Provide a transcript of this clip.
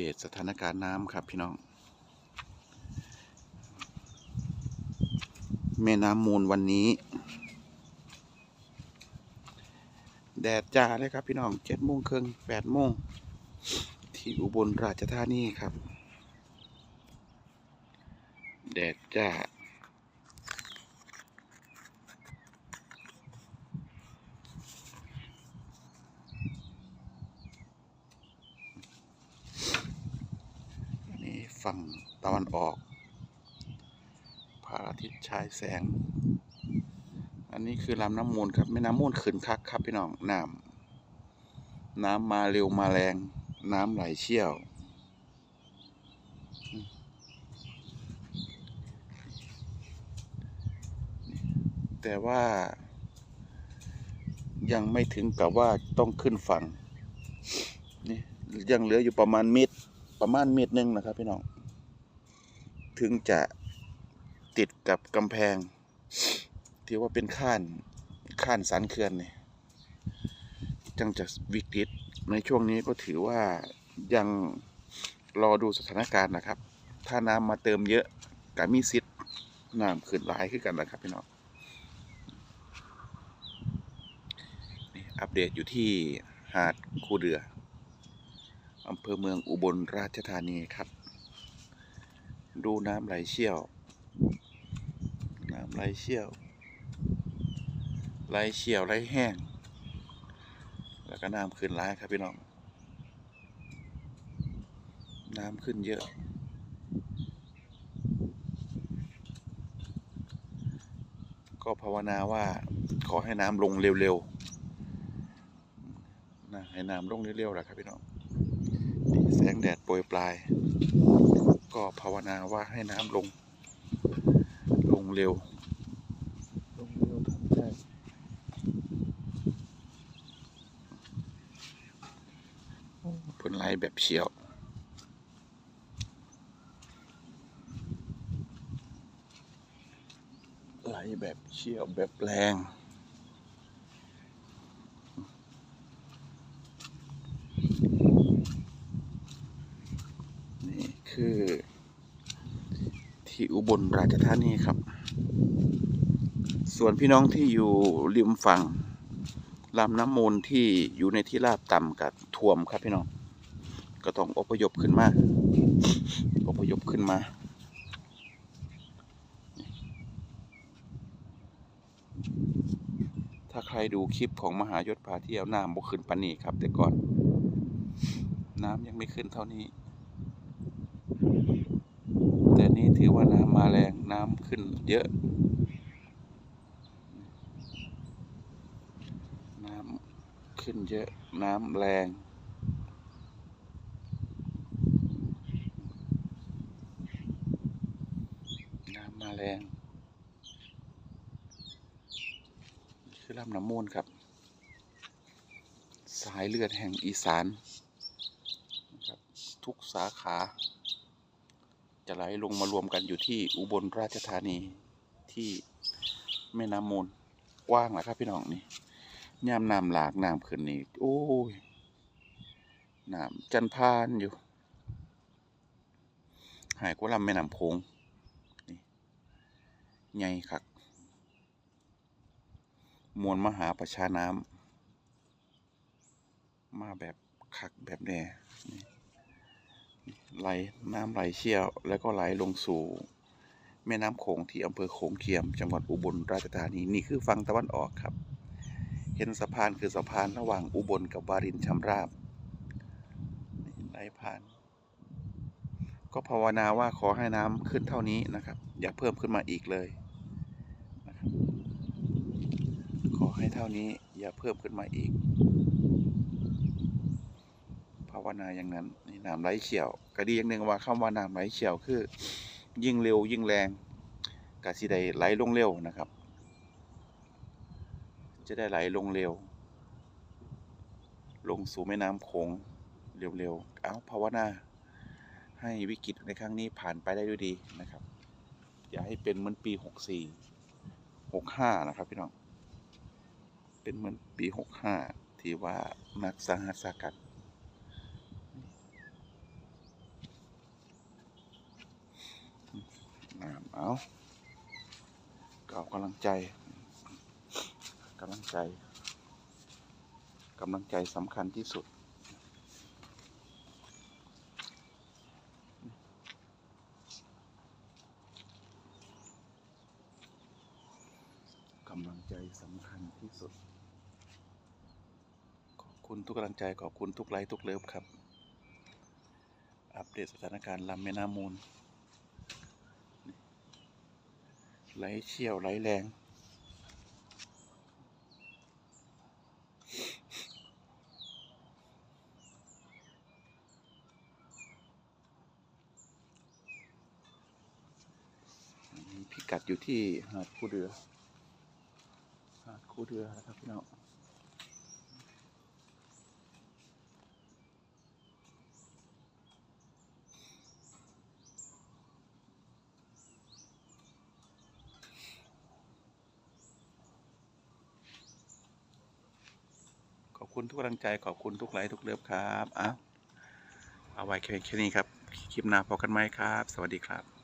เดตสถานการณ์น้ำครับพี่น้อง แม่น้ำมูลวันนี้ แดดจ้าเลยครับพี่น้องเจ็ดโมงครึ่งแปดโมงที่อุบลราชธานีครับ แดดจ้า อันนี้ ฝั่งตะวันออกพระอาทิตย์ฉายแสง อันนี้คือลำน้ำมูลครับแม่น้ำมูลขึ้นคักครับพี่น้องน้ำน้ำมาเร็วมาแรง น้ำไหลเชี่ยวแต่ว่ายังไม่ถึงกับว่าต้องขึ้นฝั่งนี่ยังเหลืออยู่ประมาณเมตรประมาณเมตรหนึ่งนะครับพี่น้อง ถึงจะติดกับกำแพง ที่ว่าเป็นข้านข้านสันเขื่อนเนี่ยจังจะวิกฤตในช่วงนี้ก็ถือว่ายังรอดูสถานการณ์นะครับ ถ้าน้ำมาเติมเยอะก็มีสิทธ์น้ำขึ้นหลายขึ้นกันนะครับพี่น้องนี่อัปเดตอยู่ที่หาดคูเรืออำเภอเมืองอุบลราชธานีครับ ดูน้ำไหลเชี่ยว น้ำไหลเชี่ยว ไหลเชี่ยวไหลแห้ง แล้วก็น้ำขึ้นร้ายครับพี่น้อง น้ำขึ้นเยอะ ก็ภาวนาว่าขอให้น้ำลงเร็วๆนะให้น้ำลงเร็วๆแหละครับพี่น้อง แสงแดดโปรยปลาย ก็ภาวนาว่าให้น้ำลง ลงเร็ว ลงเร็วทำได้โอ้เพิ่นไหลแบบเฉียวไหลแบบเชี่ยวแบบแรง นี่ คือ ที่อุบลราชธานีครับ ส่วนพี่น้องที่อยู่ริมฝั่งลำน้ำมูลที่อยู่ในที่ราบต่ำกับท่วมครับพี่น้อง ก็ต้องอพยพขึ้นมา อพยพขึ้นมาถ้าใครดูคลิปของมหายศพาเที่ยวน้ำบ่ขึ้นปานนี้ครับ แต่ก่อน น้ำยังไม่ขึ้นเท่านี้ แต่นี่ ถือว่าน้ำมาแรงน้ำขึ้นเยอะ น้ำขึ้นเยอะน้ำแรงน้ำมาแรงคือลำน้ำมูลครับ สายเลือดแห่งอีสานทุกสาขา จะไหลลงมารวมกันอยู่ที่อุบลราชธานีที่แม่น้ำมูลกว้างนะครับพี่น้องนี่ย่ามน้ำหลากน้ำขึ้นนี่โอ้ยน้ำจันพานอยู่ หายกว่าลำแม่น้ำโขงนี่ใหญ่คักมวลมหาประชาน้ำมาแบบคักแบบแน่ ไหลน้ำไหลเชี่ยว แล้วก็ไหลลงสู่ แม่น้ำโขงที่อำเภอโขงเจียม จังหวัดอุบลราชธานีนี่คือฝั่งตะวันออกครับ เห็นสะพานคือสะพานระหว่างอุบลกับวารินชำราบไหลผ่าน ก็ภาวนาว่าขอให้น้ำขึ้นเท่านี้นะครับ อย่าเพิ่มขึ้นมาอีกเลยขอให้เท่านี้อย่าเพิ่มขึ้นมาอีก ภาวนาอย่างนั้น น้ำไหลเฉียว ก็ดีอย่างหนึ่งว่าคำว่าน้ำไหลเฉียวคือ ยิ่งเร็วยิ่งแรงกะสิได้ไหลลงเร็วนะครับ จะได้ไหลลงเร็ว ลงสู่แม่น้ำโขงเร็วๆเอาภาวนาให้วิกฤตในครั้งนี้ผ่านไปได้ด้วยดีนะครับ อย่าให้เป็นเหมือนปีหกสี่หกห้านะครับพี่น้อง เป็นเหมือนปีหกห้าที่ว่านักสาหัสสากัน น้ำ เอาก็เอกำลังใจกำลังใจกำลังใจสำคัญที่สุด กำลังใจสำคัญที่สุด ขอบคุณทุกกำลังใจ ขอบคุณทุกไลค์ทุกเลิฟครับ อัปเดตสถานการณ์ลำแม่น้ำมูล ไหลเชี่ยวไหลแรง พิกัดอยู่ที่หาดคูเรือ หาดคูเรือนะครับพี่น้อง คุณทุกกำลังใจขอบคุณทุกไลค์ทุกเลิฟครับอะเอาไว้แค่นี้ครับ คลิปหน้าพบกันไหมครับ สวัสดีครับ